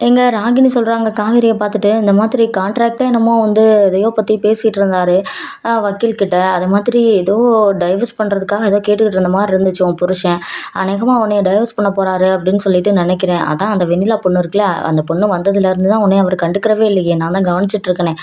எங்கள் ராகினி சொல்கிறாங்க காவேரியை பார்த்துட்டு இந்த மாதிரி கான்ட்ராக்டே என்னமோ வந்து எதையோ பற்றி பேசிகிட்டு இருந்தார் வக்கீல்கிட்ட. அது மாதிரி ஏதோ டைவர்ஸ் பண்ணுறதுக்காக ஏதோ கேட்டுக்கிட்டு இருந்த மாதிரி இருந்துச்சு உன் புருஷன். அநேகமாக உன்னைய டைவர்ஸ் பண்ண போகிறாரு அப்படின்னு சொல்லிட்டு நினைக்கிறேன். அதான் அந்த வெண்ணிலா பொண்ணு இருக்குல்ல அந்த பொண்ணு வந்ததுலேருந்து தான் உன்னை அவர் கண்டுக்கிறவே இல்லையே. நான் தான் கவனிச்சிட்ருக்கேனே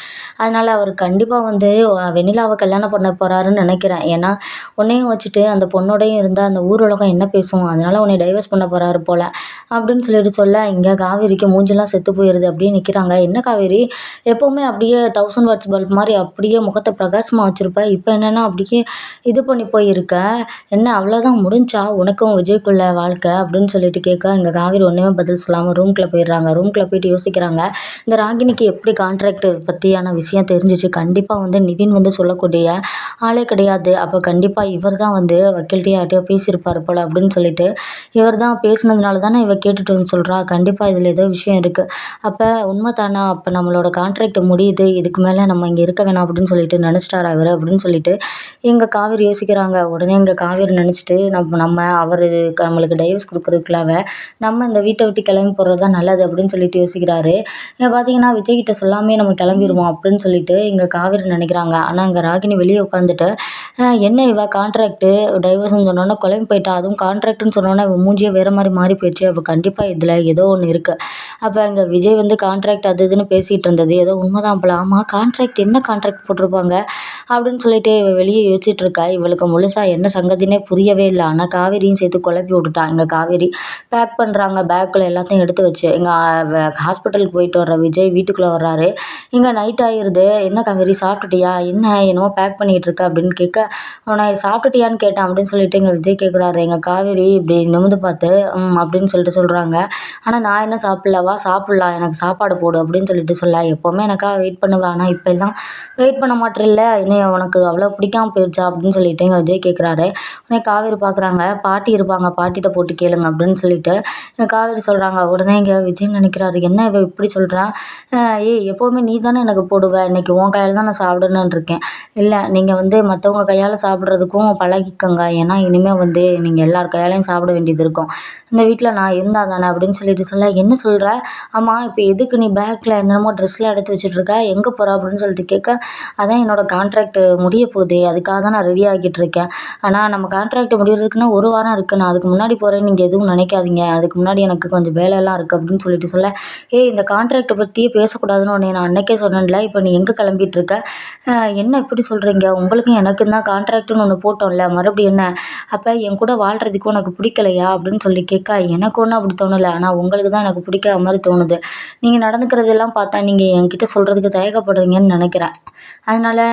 அதனால் அவர் கண்டிப்பாக வந்து வெண்ணிலாவை கல்யாணம் பண்ண போகிறாருன்னு நினைக்கிறேன். ஏன்னா உன்னையும் வச்சுட்டு அந்த பொண்ணோடையும் இருந்தால் அந்த ஊர் உலகம் என்ன பேசும்? அதனால் உன்னை டைவர்ஸ் பண்ண போகிறாரு போல். அப்படின்னு சொல்லிட்டு சொல்ல இங்கே காவேரிக்கு மூஞ்செல்லாம் செத்து போயிடுது அப்படியே நிற்கிறாங்க என்ன காவேரி? எப்போவுமே அப்படியே தௌசண்ட் வாட்ஸ் பல்ப் மாதிரி அப்படியே முகத்தை பிரகாசமாக வச்சுருப்ப. இப்போ என்னென்னா அப்படியே இது பண்ணி போயிருக்க. என்ன அவ்வளோதான் முடிஞ்சா உனக்கும் விஜய்க்குள்ள வாழ்க்கை அப்படின்னு சொல்லிட்டு கேட்க இங்கே காவேரி ஒன்றுமே பதில் சொல்லாமல் ரூம்குள்ளே போயிடுறாங்க. ரூம்குள்ளே போயிட்டு யோசிக்கிறாங்க. இந்த ராகினிக்கு எப்படி கான்ட்ராக்ட் பற்றியான விஷயம் தெரிஞ்சிச்சு? கண்டிப்பாக வந்து நிவின் வந்து சொல்லக்கூடிய ஆளே கிடையாது. அப்போ கண்டிப்பாக இவர் தான் வந்து வக்கீல்கிட்டயே யார்கிட்டயோ பேசியிருப்பார் போல் அப்படின்னு சொல்லிட்டு இவர் தான் பேசுனதுனால தானே இவ கேட்டுட்டு வந்து சொல்கிறா கண்டிப்பாக இதில் ஏதோ விஷயம் இருக்குது அப்போ உண்மை தானா? அப்போ நம்மளோட கான்ட்ராக்ட் முடியுது. இதுக்கு மேலே நம்ம இங்கே இருக்க வேணாம் அப்படின்னு சொல்லிட்டு நினச்சிட்டாரா இவர் அப்படின்னு சொல்லிட்டு எங்கள் காவேரி யோசிக்கிறாங்க. உடனே எங்கள் காவேரி நினச்சிட்டு நம்ம நம்ம அவர் நம்மளுக்கு டைவர்ஸ் கொடுக்குறதுக்குள்ளாவ நம்ம இந்த வீட்டை விட்டு கிளம்பி போகிறது தான் நல்லது அப்படின்னு சொல்லிட்டு யோசிக்கிறாரு. இங்கே பார்த்தீங்கன்னா விஜய்கிட்ட சொல்லாமே நம்ம கிளம்பிடுவோம் அப்படின்னு சொல்லிட்டு இங்கே காவேரி நினைக்கிறாங்க. ஆனால் இங்கே ராகினி வெளியே உட்காந்துட்டு என்ன இவ கான்ட்ராக்ட்டு டைவர்ஸ்னு சொன்னோன்னே குழம்பு போயிட்டா? அதுவும் கான்ட்ராக்ட்னு சொன்னோன்னே மூஞ்சியே வேறு மாதிரி மாறி போயிடுச்சு. அப்போ கண்டிப்பாக இதில் ஏதோ ஒன்று இருக்குது அப்போ இங்கே விஜய் வந்து கான்ட்ராக்ட் அது இதுன்னு பேசிகிட்டு இருந்தது. ஏதோ உண்மைதான் போல. ஆமாம் கான்ட்ராக்ட் என்ன கான்ட்ராக்ட் போட்டிருப்பாங்க அப்படின்னு சொல்லிட்டு இவள் வெளியே யோசிச்சுட்டு இருக்கா. இவளுக்கு முழுசாக என்ன சங்கதினே புரியவே இல்லை. ஆனால் காவேரியும் சேர்த்து குழப்பி விட்டுட்டா. இங்கே காவேரி பேக் பண்ணுறாங்க பேக்கில் எல்லாத்தையும் எடுத்து வச்சு. இங்கே ஹாஸ்பிட்டலுக்கு போயிட்டு வர்ற விஜய் வீட்டுக்குள்ளே வர்றாரு. இங்கே நைட் ஆகிருது என்ன காவேரி சாப்பிட்டுட்டியா? என்ன என்னமோ பேக் பண்ணிகிட்டு இருக்க அப்படின்னு கேட்க நான் சாப்பிட்டுட்டியான்னு கேட்டேன் அப்படின்னு சொல்லிட்டு எங்கள் விஜய் கேட்குறாரு எங்கள் காவேரி இப்படி நிமிந்து பார்த்து ம் அப்படின்னு சொல்லிட்டு சொல்கிறாங்க ஆனால் நான் என்ன சாப்பிட்லவா? சாப்பிட்லாம் எனக்கு சாப்பாடு போடு அப்படின்னு சொல்லிட்டு சொல்ல. எப்போவுமே எனக்காக வெயிட் பண்ணுவேன் ஆனால் இப்போ எல்லாம் வெயிட் பண்ண மாட்டேல்ல என்னைய உனக்கு அவ்வளோ பிடிக்காம போயிடுச்சா அப்படின்னு சொல்லிட்டு எங்கள் விஜய் கேட்குறாரு உடனே காவேரி பார்க்குறாங்க பாட்டி இருப்பாங்க. பாட்டிகிட்ட போட்டு கேளுங்க அப்படின்னு சொல்லிட்டு காவேரி சொல்கிறாங்க உடனே இங்கே விஜய் நினைக்கிறாரு. என்ன இவ இப்படி சொல்கிறான் ஏய் எப்போவுமே நீ தானே எனக்கு போடுவ. இன்றைக்கி உன் கையால் தான் நான் சாப்பிடணுன்னு இருக்கேன். இல்லை நீங்கள் வந்து மற்றவங்க கையால் சாப்பிட்றதுக்கும் பழகிக்கங்க. ஏன்னா இனிமேல் வந்து நீங்கள் எல்லார் கையாலையும் சாப்பிட வேண்டியது இருக்கும். இந்த வீட்டில் நான் இருந்தால் தானே அப்படின்னு சொல்லிட்டு சொல்ல. என்ன சொல்கிற ஆமாம் இப்போ எதுக்கு நீ பேக்கில் என்னென்னமோ ட்ரெஸ்லாம் எடுத்து வச்சுட்ருக்க எங்கே போகிற அப்படின்னு சொல்லிட்டு கேட்க அதான் என்னோடய கான்ட்ராக்ட் முடிய போகுது அதுக்காக தான் நான் ரெடி ஆகிட்டு இருக்கேன். ஆனால் நம்ம கான்ட்ராக்ட் முடியறதுக்குன்னா ஒரு வாரம் இருக்குது நான் அதுக்கு முன்னாடி போகிறேன் நீங்கள் எதுவும் நினைக்காதீங்க. அதுக்கு முன்னாடி எனக்கு கொஞ்சம் வேலையெல்லாம் இருக்குது அப்படின்னு சொல்லிட்டு சொல்ல ஏய் இந்த கான்ட்ராக்ட்டை பற்றியே பேசக்கூடாதுன்னு உடனே நான் அன்னைக்கே சொன்னேன்ல. இப்போ நீ எங்கே கிளம்பிட்டு இருக்க? என்ன இப்படி சொல்கிறீங்க உங்களுக்கும் எனக்கும் தான் கான்ட்ராக்ட்டுன்னு ஒன்று போட்டோம்ல. மறுபடியும் என்ன? அப்போ என் கூட வாழ்கிறதுக்கு உனக்கு பிடிக்கலையா? அப்படின்னு சொல்லி கேட்க எனக்கு ஒன்றும் அப்படி தோணலை. ஆனால் உங்களுக்கு தான் எனக்கு பிடிக்காம மாதிரி தோணுது. நீங்கள் நடந்துக்கிறதெல்லாம் பார்த்தா நீங்கள் என்கிட்ட சொல்கிறதுக்கு தயக்கப்படுறீங்கன்னு நினைக்கிறேன். அதனால்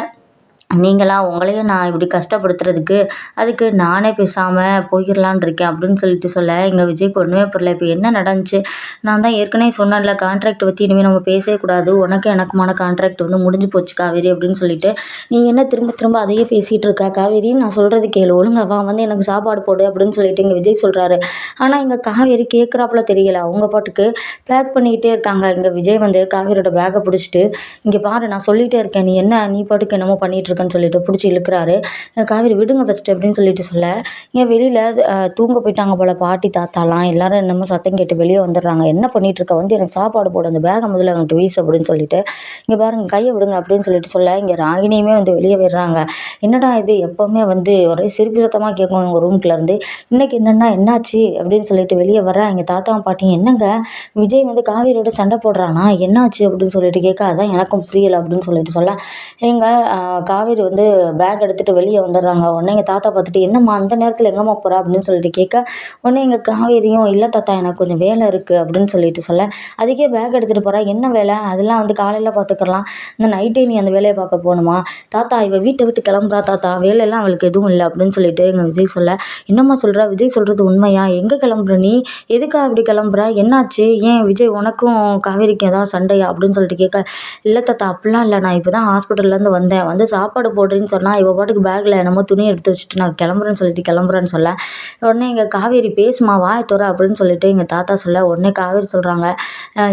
நீங்களா உங்களையும் நான் இப்படி கஷ்டப்படுத்துறதுக்கு அதுக்கு நானே பேசாமல் போயிடலான் இருக்கேன் அப்படின்னு சொல்லிட்டு சொல்ல எங்கள் விஜய்க்கு ஒன்றுமே புரியல. இப்போ என்ன நடந்துச்சு? நான் தான் ஏற்கனவே சொன்னேன்ல கான்ட்ராக்ட் பற்றி இனிமேல் நம்ம பேசவே கூடாது. உனக்கு எனக்குமான கான்ட்ராக்ட் வந்து முடிஞ்சு போச்சு காவேரி அப்படின்னு சொல்லிட்டு. நீ என்ன திரும்ப திரும்ப அதையே பேசிகிட்டு இருக்க? காவேரி நான் சொல்கிறது கேளு. ஒழுங்கா வா வந்து எனக்கு சாப்பாடு போடு அப்படின்னு சொல்லிட்டு இங்கே விஜய் சொல்கிறாரு ஆனால் இங்கே காவேரி கேட்குறாப்புல தெரியல. அவங்க பாட்டுக்கு பேக் பண்ணிக்கிட்டே இருக்காங்க. இங்கே விஜய் வந்து காவேரியோட பேக்கை பிடிச்சிட்டு இங்கே பாரு நான் சொல்லிகிட்டே இருக்கேன். நீ என்ன நீ பாட்டுக்கு என்னமோ பண்ணிகிட்டு இருக்கேன்னு சொல்லிட்டு பிடிச்சி இழுக்கிறாரு. காவேரி விடுங்க ஃபஸ்ட்டு அப்படின்னு சொல்லிட்டு சொல்ல. ஏன் வெளியில் தூங்க போயிட்டாங்க போல் பாட்டி தாத்தாலாம் எல்லாரும் என்னமோ சத்தம் கேட்டு வெளியே வந்துடுறாங்க. என்ன பண்ணிட்டு இருக்க? வந்து எனக்கு சாப்பாடு போட அந்த பேகை முதல்ல அவன்கிட்ட வீசு அப்படின்னு சொல்லிட்டு. இங்கே பாருங்க கையை விடுங்க அப்படின்னு சொல்லிட்டு சொல்ல. இங்கே ராகினியுமே வந்து வெளியே விடுறாங்க என்னடா இது? எப்போவுமே வந்து ஒரே சிரிப்பு சத்தமாக கேட்கும் எங்கள் ரூம்குள்ள இருந்து. இன்னைக்கு என்னென்னா என்னாச்சு? அப்படின்னு சொல்லிட்டு வெளியே வர எங்கள் தாத்தாவும் பாட்டியும் என்னங்க? விஜய் வந்து காவேரியோட சண்டை போடுறானா? என்னாச்சு? அப்படின்னு சொல்லிட்டு கேட்க அதான் எனக்கும் புரியலை அப்படின்னு சொல்லிட்டு சொல்ல. எங்கள் காவேரி காவேரி வந்து பேக் எடுத்துகிட்டு வெளியே வந்துடுறாங்க. உடனே எங்கள் தாத்தா பார்த்துட்டு என்னம்மா அந்த நேரத்தில் எங்கம்மா போகிறா அப்படின்னு சொல்லிட்டு கேட்க உடனே எங்கள் காவேரியும் இல்லை தாத்தா எனக்கு கொஞ்சம் வேலை இருக்குது அப்படின்னு சொல்லிட்டு சொல்ல அதுக்கே பேக் எடுத்துகிட்டு போகிறா என்ன வேலை? அதெல்லாம் வந்து காலையில் பார்த்துக்கலாம். இந்த நைட்டே நீ அந்த வேலையை பார்க்க போகணுமா? தாத்தா இவள் வீட்டை விட்டு கிளம்புறா தாத்தா. வேலையெல்லாம் அவளுக்கு எதுவும் இல்லை அப்படின்னு சொல்லிட்டு எங்கள் விஜய் சொல்ல என்னம்மா சொல்கிறா விஜய் சொல்கிறது உண்மையா? எங்கே கிளம்புற நீ? எதுக்காக அப்படி கிளம்புற? என்னாச்சு? ஏன் விஜய் உனக்கும் காவேரிக்கும் ஏதாவது சண்டையா? அப்படின்னு சொல்லிட்டு கேட்க இல்லை தாத்தா அப்படிலாம் இல்லை. நான் இப்போ தான் ஹாஸ்பிட்டல்லேருந்து வந்தேன். வந்து சாப்பாடு சாப்பாடு போடுறேன்னு சொன்னால் இவள் பாட்டுக்கு பேக்கில் என்னமோ துணி எடுத்து வச்சுட்டு நான் கிளம்புறேன்னு சொல்லிட்டு கிளம்புறேன்னு சொல்ல. உடனே இங்கே காவேரி பேசுமா வாயை தொற அப்படின்னு சொல்லிட்டு எங்கள் தாத்தா சொல்ல. உடனே காவேரி சொல்கிறாங்க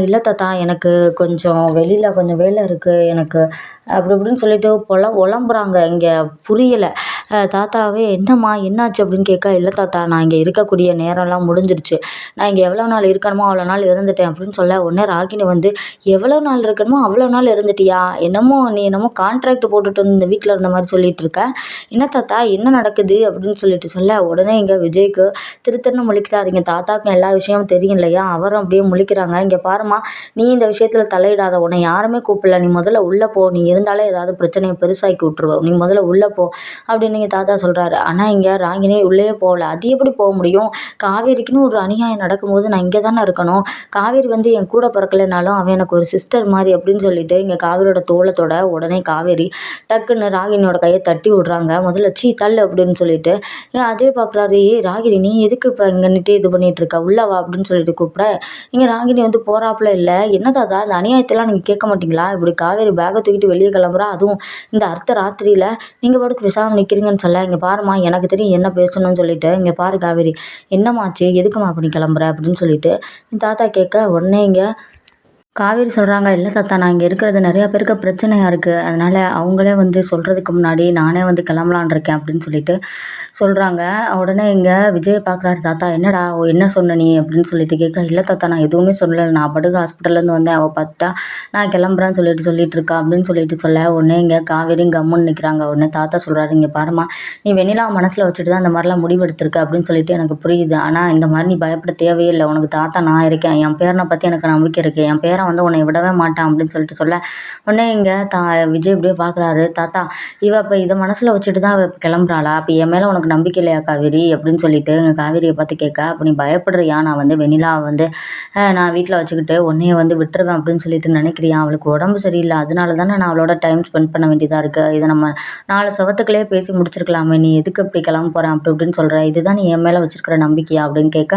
இல்லை தாத்தா எனக்கு கொஞ்சம் வெளியில் கொஞ்சம் வேலை இருக்குது எனக்கு அப்படி இப்படின்னு சொல்லிட்டு பொல புலம்புறாங்க இங்கே புரியலை. தாத்தாவே என்னம்மா என்னாச்சு? அப்படின்னு கேட்க இல்லை தாத்தா நான் இங்கே இருக்கக்கூடிய நேரம்லாம் முடிஞ்சிருச்சு. நான் இங்கே எவ்வளோ நாள் இருக்கணுமோ அவ்வளோ நாள் இருந்துட்டேன் அப்படின்னு சொல்ல உடனே ராகினி வந்து எவ்வளோ நாள் இருக்கணுமோ அவ்வளோ நாள் இருந்துட்டியா? என்னமோ நீ என்னமோ கான்ட்ராக்ட் போட்டுட்டு வந்து இந்த வீட்டில் இருந்த மாதிரி சொல்லிட்டு இருக்க. என்ன தாத்தா என்ன நடக்குது? அப்படின்னு சொல்லிட்டு சொல்ல உடனே இங்கே விஜய்க்கு திருத்தன்னு முழிக்கிறாருங்க தாத்தாக்கும் எல்லா விஷயமும் தெரியும் இல்லையா? அவரும் அப்படியே முழிக்கிறாங்க. இங்கே பாருமா நீ இந்த விஷயத்தில் தலையிடாத. உன்னை யாருமே கூப்பிடல. நீ முதல்ல உள்ளே போ. நீ இருந்தாலே ஏதாவது பிரச்சனையை பெருசாக்கி விட்ருவோம் நீ முதல்ல உள்ளே போ. அப்படின்னு எங்கள் தாத்தா சொல்கிறாரு ஆனால் இங்கே ராகினி உள்ளே போகல. அது எப்படி போக முடியும்? காவேரிக்குன்னு ஒரு அநியாயம் நடக்கும்போது நான் இங்கே தானே இருக்கணும்? காவேரி வந்து என் கூட பிறக்கலைனாலும் அவன் எனக்கு ஒரு சிஸ்டர் மாதிரி அப்படின்னு சொல்லிட்டு இங்கே காவேரியோட தோளத்தோட உடனே காவேரி டக்குன்னு ராகினியோட கையை தட்டி விட்றாங்க. முதல்ல சீ தள்ளு அப்படின்னு சொல்லிட்டு. ஏன் அதே பார்க்குறாரு ஏ ராகினி நீ எதுக்கு இப்போ இங்கே நிட்டு இது பண்ணிகிட்டு இருக்க? உள்ள வா அப்படின்னு சொல்லிட்டு கூப்பிட. இங்கே ராகினி வந்து போகிறாப்புல இல்லை. என்ன தாத்தா இந்த அநியாயத்தெல்லாம் நீங்கள் கேட்க மாட்டீங்களா? இப்படி காவேரி பேக்கை தூக்கிட்டு வெளியே கிளம்புறா. அதுவும் இந்த அர்த்த ராத்திரியில். நீங்கள் பாட்டுக்கு விசாரணை நிற்கிறீங்கன்னு சொல்ல இங்கே பாரும்மா எனக்கு தெரியும் என்ன பேசணும்னு சொல்லிட்டு இங்கே பாரு காவேரி என்னம்மாச்சு எதுக்கும்மா அப்படி கிளம்புற அப்படின்னு சொல்லிட்டு என் தாத்தா கேட்க உடனே இங்கே காவேரி சொல்கிறாங்க இல்லை தாத்தா நான் இங்கே இருக்கிறது நிறையா பேருக்கு பிரச்சனையாக இருக்குது அதனால் அவங்களே வந்து சொல்கிறதுக்கு முன்னாடி நானே வந்து கிளம்பலான் இருக்கேன் அப்படின்னு சொல்லிட்டு சொல்கிறாங்க உடனே இங்கே விஜய் பார்க்குறாரு தாத்தா என்னடா ஓ என்ன சொன்ன நீ? அப்படின்னு சொல்லிட்டு கேட்க இல்லை தாத்தா நான் எதுவுமே சொல்லலை. நான் படுகு ஹாஸ்பிட்டல்லேருந்து வந்தேன். அவள் பார்த்துட்டா நான் கிளம்புறேன்னு சொல்லிட்டு சொல்லிட்டு இருக்கா? அப்படின்னு சொல்லிட்டு சொல்ல உடனே இங்கே காவேரி கம்முன்னு நிற்கிறாங்க உடனே தாத்தா சொல்கிறாரு இங்கே பாருமா நீ வெண்ணிலா மனசில் வச்சுட்டு தான் இந்த மாதிரிலாம் முடிவெடுத்திருக்க அப்படின்னு சொல்லிட்டு எனக்கு புரியுது. ஆனால் இந்த மாதிரி நீ பயப்பட தேவையே இல்லை. உனக்கு தாத்தா நான் இருக்கேன். என் பேரனை பற்றி எனக்கு நம்பிக்கை இருக்குது என் பேரன் வந்து உன்னை விடவே மாட்டான் அப்படின்னு சொல்லிட்டு சொல்ல. உடனே இங்கே தா விஜய் இப்படியே பார்க்குறாரு தாத்தா இவ இப்போ இதை மனசில் வச்சுட்டு தான் அவள் கிளம்புறாளா? அப்போ என் மேலே உனக்கு நம்பிக்கை இல்லையா காவேரி? அப்படின்னு சொல்லிட்டு எங்கள் காவேரியை பார்த்து கேட்க அப்படி பயப்படுறியா? நான் வந்து வெண்ணிலா வந்து நான் வீட்டில் வச்சுக்கிட்டு உன்னைய வந்து விட்டுருவேன் அப்படின்னு சொல்லிட்டு நினைக்கிறியா? அவளுக்கு உடம்பு சரியில்லை. அதனால தானே நான் அவளோட டைம் ஸ்பெண்ட் பண்ண வேண்டியதாக இருக்குது இதை நம்ம நாலு சவத்துக்களையே பேசி முடிச்சிருக்கலாமே. நீ எதுக்கு இப்படி கிளம்ப போகிறேன் அப்படி இப்படின்னு சொல்கிற இதுதான் நீ என் மேலே வச்சிருக்கிற நம்பிக்கையா? அப்படின்னு கேட்க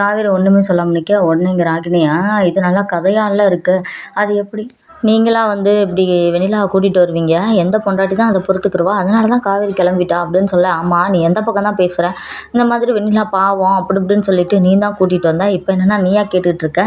காவேரி ஒன்றுமே சொல்லாமல் நிற்க உடனே இங்கே ராகினியா இது நல்லா கதையால இருக்குது அது எப்படி? நீங்களா வந்து இப்படி வெண்ணிலாவை கூட்டிகிட்டு வருவீங்க. எந்த பொண்டாட்டி தான் அதை பொறுத்துக்கிருவா? அதனால தான் காவேரி கிளம்பிட்டா அப்படின்னு சொல்ல ஆமாம் நீ எந்த பக்கம் தான் பேசுகிற இந்த மாதிரி வெண்ணிலா பாவம் அப்படி இப்படின்னு சொல்லிட்டு நீ தான் கூட்டிகிட்டு வந்தால் இப்போ என்னென்னா நீயா கேட்டுகிட்ருக்க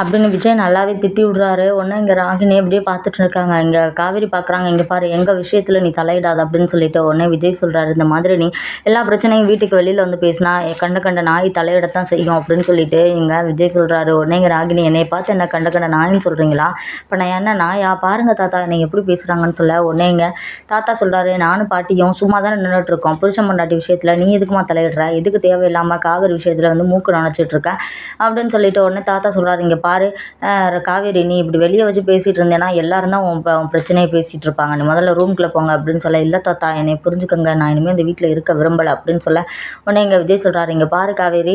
அப்படின்னு விஜய் நல்லாவே திட்டி விட்றாரு. ஒன்று இங்கே ராகினி அப்படியே பார்த்துட்டு இருக்காங்க. இங்கே காவேரி பார்க்குறாங்க இங்கே பாரு எங்கள் விஷயத்தில் நீ தலையிடாத அப்படின்னு சொல்லிட்டு உடனே விஜய் சொல்கிறாரு இந்த மாதிரி நீ எல்லா பிரச்சனையும் வீட்டுக்கு வெளியில் வந்து பேசினா கண்ட கண்ட நாய் தலையிடத்தான் செய்யும் அப்படின்னு சொல்லிட்டு இங்கே விஜய் சொல்கிறாரு உடனே இங்கே ராகினி என்னை பார்த்து என்ன கண்ட கண்ட நாயின்னு சொல்கிறீங்களா இப்போ நான் என்ன நாயா? பாருங்கள் தாத்தா என்னை எப்படி பேசுகிறாங்கன்னு சொல்ல. உடனே இங்கே தாத்தா சொல்கிறாரு நானும் பாட்டியும் சும்மா தானே நின்றுட்டு இருக்கோம். புருஷன் பொண்டாட்டி விஷயத்தில் நீ எதுக்குமா தலையிடுற? எதுக்கு தேவையில்லாமல் காவேரி விஷயத்தில் வந்து மூக்கு நினச்சிட்டு இருக்கேன் அப்படின்னு சொல்லிட்டு உடனே தாத்தா சொல்கிறாரு இங்கே பாரு காவேரி நீ இப்படி வெளியே வச்சு பேசிகிட்டு இருந்தேன்னா எல்லாரும் தான் உன் உன் பிரச்சனையை பேசிகிட்டு இருப்பாங்க. நீ முதல்ல ரூம்குள்ளே போங்க அப்படின்னு சொல்ல இல்லை தாத்தா என்னை புரிஞ்சுக்கோங்க நான் இனிமேல் இந்த வீட்டில் இருக்க விரும்பலை அப்படின்னு சொல்ல உடனே இங்கே விஜய் சொல்கிறாரு இங்கே பாரு காவேரி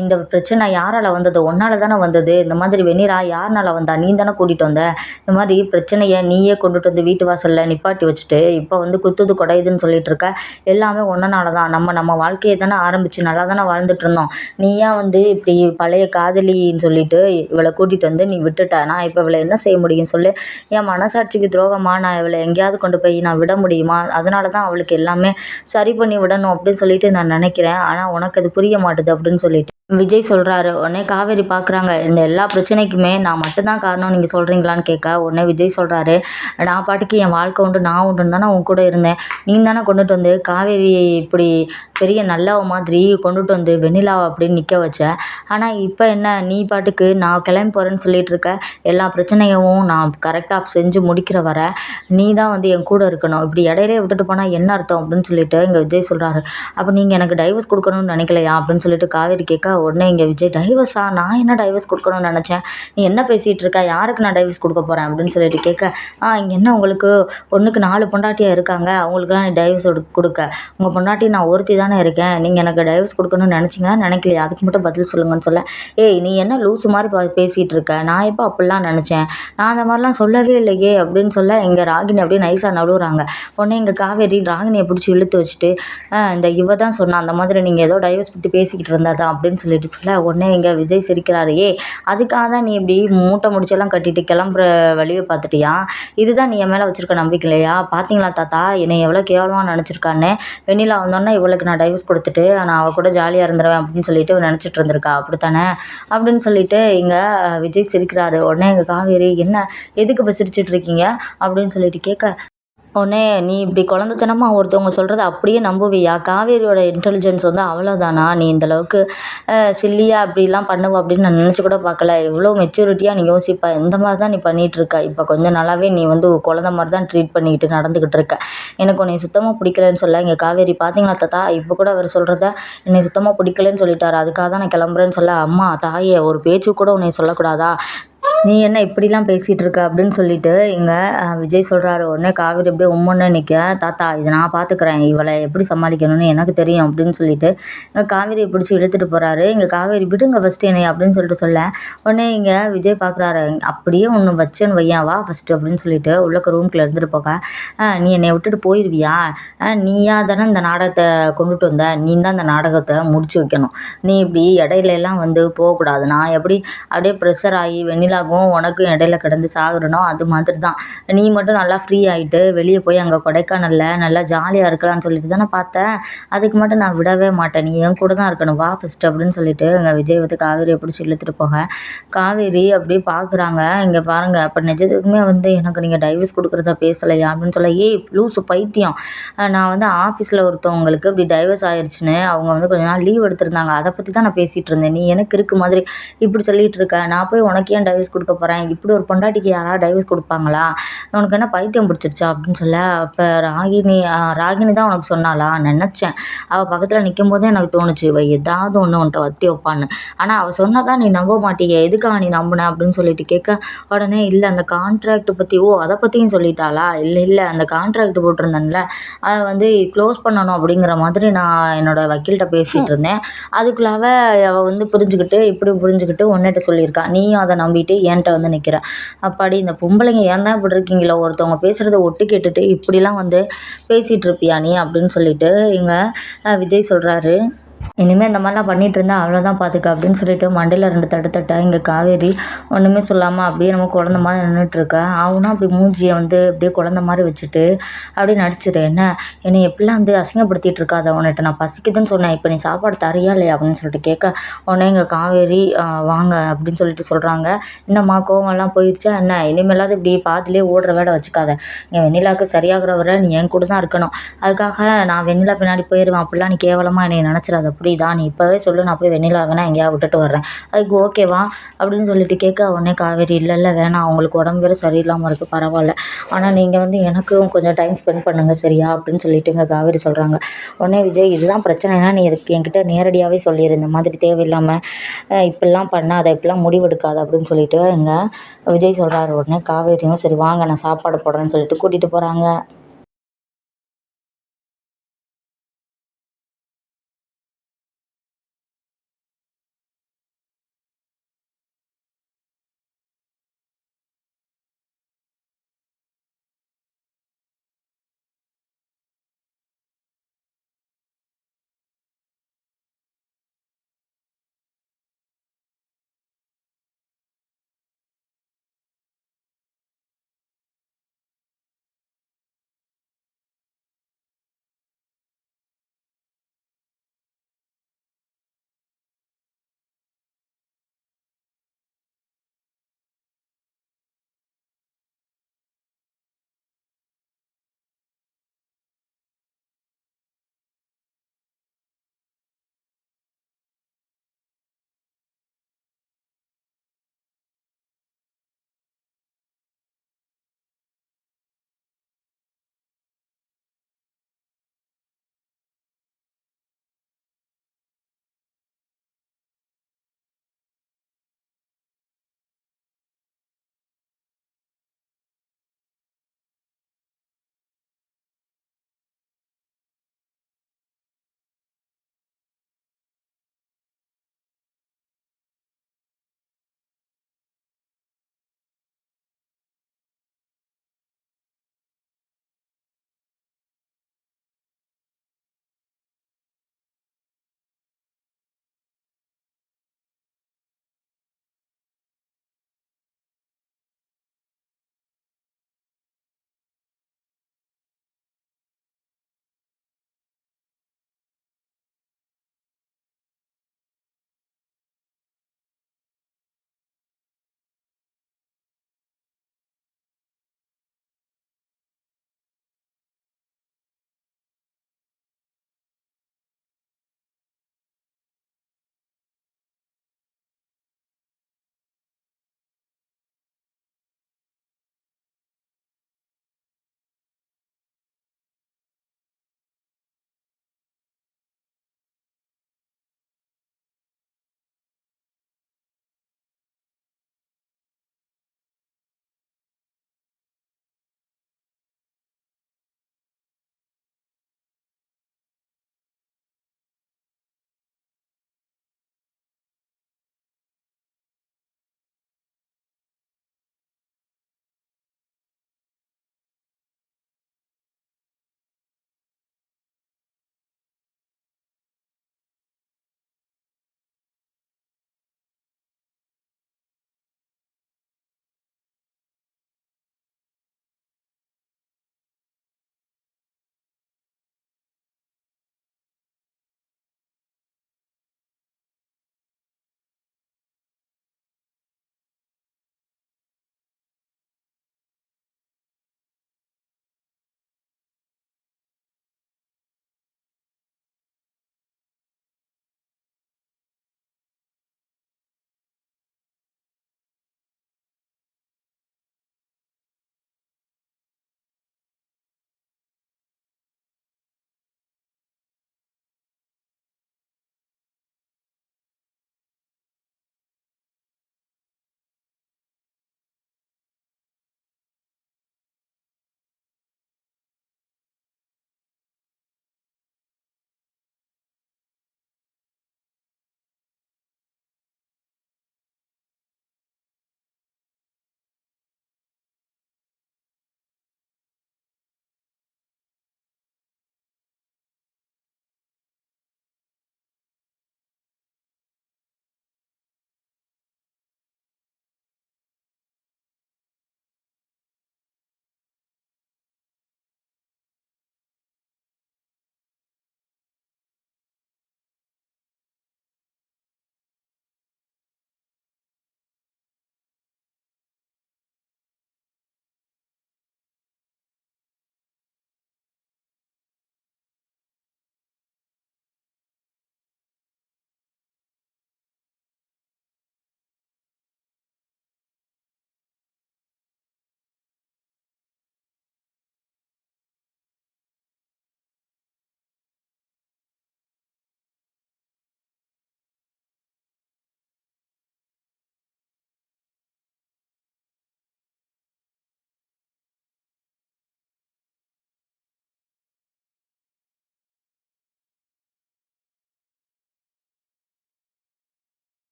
இந்த பிரச்சனை யாரால் வந்தது? ஒன்னால் தானே வந்தது? இந்த மாதிரி வெண்ணிலா யாருனால வந்தா? நீ தானே கூட்டிகிட்டு வந்த? இந்த மாதிரி பிரச்சனையை நீயே கொண்டுட்டு வந்து வீட்டு வாசலில் நிப்பாட்டி வச்சுட்டு இப்போ வந்து குத்துது குடையுதுன்னு சொல்லிட்டு இருக்க எல்லாமே ஒன்றனால தான். நம்ம நம்ம வாழ்க்கையை தானே ஆரம்பித்து நல்லா தானே வாழ்ந்துட்டு இருந்தோம். நீயா வந்து இப்படி பழைய காதலின்னு சொல்லிட்டு இவளை கூட்டிகிட்டு வந்து நீ விட்டுட்ட? நான் இப்போ இவளை என்ன செய்ய முடியும் சொல்லு. என் மனசாட்சிக்கு துரோகமா நான் இவளை எங்கேயாவது கொண்டு போய் நான் விட முடியுமா? அதனால தான் அவளுக்கு எல்லாமே சரி பண்ணி விடணும் அப்படின்னு சொல்லிட்டு நான் நினைக்கிறேன். ஆனால் உனக்கு அது புரிய மாட்டுது அப்படின்னு சொல்லிட்டு. விஜய் சொல்கிறாரு உடனே காவேரி பார்க்குறாங்க இந்த எல்லா பிரச்சனைக்குமே நான் மட்டும்தான் காரணம் நீங்கள் சொல்கிறீங்களான்னு கேட்க உடனே விஜய் சொல்கிறாரு நான் பாட்டுக்கு என் வாழ்க்கை உண்டு நான் உண்டுன்னு தானே உன் கூட இருந்தேன். நீ தானே கொண்டுட்டு வந்து காவேரி இப்படி பெரிய நல்லவ மாதிரி கொண்டுட்டு வந்து வெண்ணிலாவை அப்படின்னு நிற்க வச்ச. ஆனால் இப்போ என்ன? நீ பாட்டுக்கு நான் கிளம்பி போகிறேன்னு சொல்லிட்டு இருக்க. எல்லா பிரச்சனையும் நான் கரெக்டாக செஞ்சு முடிக்கிற வர. நீ தான் வந்து என் கூட இருக்கணும். இப்படி இடையிலே விட்டுட்டு போனால் என்ன அர்த்தம்? அப்படின்னு சொல்லிட்டு இங்கே விஜய் சொல்கிறாரு அப்போ நீங்கள் எனக்கு டைவர்ஸ் கொடுக்கணும்னு நினைக்கலையா? அப்படின்னு சொல்லிட்டு காவேரி கேட்க உடனே இங்கே விஜய் டைவர்ஸா நான் என்ன டைவர்ஸ் கொடுக்கணும்னு நினச்சேன்? நீ என்ன பேசிகிட்டு இருக்க? யாருக்கு நான் டைவர்ஸ் கொடுக்க போகிறேன் அப்படின்னு சொல்லிட்டு கேட்க ஆ இங்கே என்ன உங்களுக்கு? ஒன்றுக்கு நாலு பொண்டாட்டியாக இருக்காங்க. அவங்களுக்குலாம் நீ டைவர்ஸ் கொடுக்க. உங்கள் பொண்டாட்டி நான் ஒருத்தி தானே இருக்கேன். நீங்கள் எனக்கு டைவர்ஸ் கொடுக்கணும்னு நினச்சிங்க நினைக்கலையா? அதுக்கு மட்டும் பதில் சொல்லுங்கன்னு சொல்ல ஏய் நீ என்ன லூஸு மாதிரி பா பேசிகிட்டு இருக்க? நான் எப்போ அப்படிலாம் நினச்சேன்? நான் அந்த மாதிரிலாம் சொல்லவே இல்லையே அப்படின்னு சொல்ல எங்கள் ராகினி அப்படியே நைஸாக நழுவுறாங்க. உடனே எங்கள் காவேரி ராகினியை பிடிச்சி இழுத்து வச்சுட்டு இந்த இவ தான் சொன்னா அந்த மாதிரி நீங்கள் ஏதோ டைவர்ஸ் பற்றி பேசிக்கிட்டு இருந்தா தான் அப்படின்னு சொல்லி சொல்லிட்டு சொல்ல உடனே இங்கே விஜய் சிரிக்கிறாரையே அதுக்காக தான் நீ இப்படி மூட்டை முடிச்செல்லாம் கட்டிட்டு கிளம்புற வழியை பார்த்துட்டியா? இதுதான் நீ என் மேலே வச்சுருக்க நம்பிக்கை இல்லையா பார்த்தீங்களா தாத்தா? என்னை எவ்வளோ கேவலமாக நினச்சிருக்கான்னு. வெண்ணிலா வந்தோடனே இவளுக்கு நான் டைவர்ஸ் கொடுத்துட்டு நான் அவள் கூட ஜாலியாக இருந்துருவேன் அப்படின்னு சொல்லிட்டு நினச்சிட்டு இருந்திருக்கா. அப்படித்தானே? அப்படின்னு சொல்லிட்டு இங்கே விஜய் சிரிக்கிறாரு. உடனே எங்கள் காவேரி என்ன? எதுக்கு இப்போ சிரிச்சிட்டு இருக்கீங்க? அப்படின்னு சொல்லிட்டு கேட்க உடனே நீ இப்படி குழந்தத்தனமாக ஒருத்தவங்க சொல்கிறத அப்படியே நம்புவியா? காவேரியோட இன்டெலிஜென்ஸ் வந்து அவ்வளோதானா நீ இந்தளவுக்கு சில்லியாக அப்படிலாம் பண்ணுவ அப்படின்னு நான் நினச்சி கூட பார்க்கல. எவ்வளோ மெச்சூரிட்டியாக நீ யோசிப்ப. இந்த மாதிரி தான் நீ பண்ணிகிட்ருக்க இப்போ கொஞ்சம் நாளாகவே நீ வந்து குழந்த மாதிரி தான் ட்ரீட் பண்ணிக்கிட்டு நடந்துக்கிட்டு இருக்க. எனக்கு உன்னை சுத்தமாக பிடிக்கலன்னு சொல்ல. இங்கே காவேரி பார்த்தீங்களா தாத்தா? இப்போ கூட அவர் சொல்கிறத என்னை சுத்தமாக பிடிக்கலன்னு சொல்லிட்டாரு. அதுக்காக தான் நான் கிளம்புறேன்னு சொல்ல. அம்மா தாயே ஒரு பேச்சு கூட உன்னை சொல்லக்கூடாதா? நீ என்ன இப்படிலாம் பேசிகிட்டு இருக்க அப்படின்னு சொல்லிட்டு இங்கே விஜய் சொல்கிறாரு. உடனே காவேரி அப்படியே உம்முன்னு நிற்க தாத்தா இதை நான் பார்த்துக்கிறேன். இவளை எப்படி சமாளிக்கணும்னு எனக்கு தெரியும் அப்படின்னு சொல்லிட்டு இங்கே காவேரியை பிடிச்சி இழுத்துட்டு போகிறாரு. இங்கே காவேரி விடுங்க ஃபஸ்ட்டு என்னை அப்படின்னு சொல்லிட்டு சொல்ல உடனே இங்கே விஜய் பார்க்குறாரு. அப்படியே ஒன்று வச்சேன்னு வையா வா ஃபஸ்ட்டு அப்படின்னு சொல்லிட்டு உள்ளக்க ரூம்குள்ளே இருந்துட்டு போக நீ என்னை விட்டுட்டு போயிடுவியா? நீயா தானே இந்த நாடகத்தை கொண்டுட்டு வந்த? நீ தான் இந்த நாடகத்தை முடிச்சு வைக்கணும். நீ இப்படி இடையிலெல்லாம் வந்து போகக்கூடாது. நான் எப்படி அப்படியே ப்ரெஷர் ஆகி வெண்ணிலா எனக்கும் உனக்கும் இடையில கிடந்து சாகுறனோ அது மாதிரி தான் நீ மட்டும் நல்லா ஃப்ரீ ஆகிட்டு வெளியே போய் அங்கே கொடைக்கானலில் நல்லா ஜாலியாக இருக்கலாம்னு சொல்லிட்டு தானே பார்த்தேன். அதுக்கு மட்டும் நான் விடவே மாட்டேன். நீ என் கூட தான் இருக்கணும். வா ஃபஸ்ட்டு அப்படின்னு சொல்லிட்டு எங்கள் விஜய் வந்து காவேரியை பிடிச்சி இழுத்துட்டு போக. காவேரி அப்படியே பார்க்குறாங்க இங்கே பாருங்கள் அப்போ நிஜத்துக்குமே வந்து எனக்கு நீங்கள் டைவர்ஸ் கொடுக்குறதா பேசலையா அப்படின்னு சொல்ல ஏய் லூசு பைத்தியம். நான் வந்து ஆஃபீஸில் ஒருத்தவங்களுக்கு இப்படி டைவர்ஸ் ஆயிடுச்சுன்னு அவங்க வந்து கொஞ்ச நாள் லீவ் எடுத்திருந்தாங்க. அதை பற்றி தான் நான் பேசிகிட்டு இருந்தேன். நீ எனக்கு இருக்கு மாதிரி இப்படி சொல்லிகிட்டு இருக்க. நான் போய் உனக்கு ஏன் டைவர்ஸ் கொடுக்க போகிறேன் இப்படி ஒரு பொண்டாட்டிக்கு யாராவது டைவர்ஸ் கொடுப்பாங்களா? உனக்கு என்ன பைத்தியம் பிடிச்சிருச்சா? அப்படின்னு சொல்ல அப்போ ராகினி ராகினி தான் உனக்கு சொன்னாளா? நினச்சேன். அவள் பக்கத்தில் நிற்கும் போதே எனக்கு தோணுச்சு இவ ஏதாவது ஒன்று உன்ட்ட வத்தி வைப்பான்னு. ஆனால் அவள் சொன்னதான் நீ நம்ப மாட்டீங்க. எதுக்காக நீ நம்பின? அப்படின்னு சொல்லிட்டு கேட்க உடனே இல்லை அந்த கான்ட்ராக்ட் பற்றி ஓ அதை பற்றியும் சொல்லிட்டாளா? இல்லை இல்லை அந்த கான்ட்ராக்ட் போட்டிருந்தேன்ல. அதை வந்து க்ளோஸ் பண்ணணும் அப்படிங்கிற மாதிரி நான் என்னோடய வக்கீல்கிட்ட பேசிகிட்டு இருந்தேன். அதுக்குள்ளாக அவள் வந்து புரிஞ்சுக்கிட்டு இப்படி புரிஞ்சுக்கிட்டு உன்னிட்ட சொல்லியிருக்கா. நீயும் அதை நம்பிட்டு என்கிட்ட வந்து நிற்கிறேன் அப்பாடி இந்த பொம்பளைங்க ஏன் தான் இப்படி இருக்கீங்களோ? ஒருத்தவங்க பேசுகிறத ஒட்டு கேட்டுட்டு இப்படிலாம் வந்து பேசிகிட்டு இருப்பியா நீ? அப்படின்னு சொல்லிட்டு இங்கே விஜய் சொல்கிறாரு இனிமேல் இந்த மாதிரிலாம் பண்ணிகிட்டு இருந்தால் அவ்வளோதான் பார்த்துக்க அப்படின்னு சொல்லிட்டு மண்டையில் ரெண்டு தட்டு தட்டா இங்கே காவேரி ஒன்றுமே சொல்லாமல் அப்படியே நம்ம குழந்த மாதிரி நின்றுட்டுருக்கா அவனும் அப்படி மூஞ்சியை வந்து அப்படியே குழந்த மாதிரி வச்சுட்டு அப்படியே நடிச்சிடு என்ன? என்னை எப்படிலாம் வந்து அசிங்கப்படுத்திட்டு இருக்காத? உன்னிட்ட நான் பசிக்குதுன்னு சொன்னேன். இப்போ நீ சாப்பாடு தரியா இல்லையா? அப்படின்னு சொல்லிட்டு கேட்க உடனே இங்கே காவேரி வாங்க அப்படின்னு சொல்லிட்டு சொல்கிறாங்க என்னம்மா கோவம்லாம் போயிடுச்சா என்ன? இனிமேலாவது இப்படி பாதிலே ஓடுற வேலை வச்சுக்காத. இங்கே வெண்ணிலாவுக்கு சரியாகிற வரை நீ என் கூட தான் இருக்கணும். அதுக்காக நான் வெண்ணிலா பின்னாடி போயிடுவேன் அப்படிலாம் நீ கேவலமாக என்னை நினச்சிடாத. புரியுதா? நீ இப்போவே சொல்லு. நான் போய் வெண்ணிலா வேணா எங்கேயா விட்டுட்டு வர்றேன். அதுக்கு ஓகேவா அப்படின்னு சொல்லிட்டு கேட்க உடனே காவேரி இல்லை இல்லை வேணாம். அவங்களுக்கு உடம்பு வேறு சரியில்லாமல் இருக்குது பரவாயில்ல. ஆனால் நீங்கள் வந்து எனக்கும் கொஞ்சம் டைம் ஸ்பெண்ட் பண்ணுங்கள் சரியா? அப்படின்னு சொல்லிட்டு இங்கே காவேரி சொல்கிறாங்க உடனே விஜய் இதுதான் பிரச்சனைனா நீ இதுக்கு என்கிட்ட நேரடியாகவே சொல்லிடு இந்த மாதிரி தேவையில்லாமல் இப்படிலாம் பண்ணாத. இப்படிலாம் முடிவெடுக்காத அப்படின்னு சொல்லிட்டு இங்கே விஜய் சொல்கிறாரு உடனே காவேரியும் சரி வாங்க. நான் சாப்பாடு போடுறேன்னு சொல்லிட்டு கூட்டிகிட்டு போகிறாங்க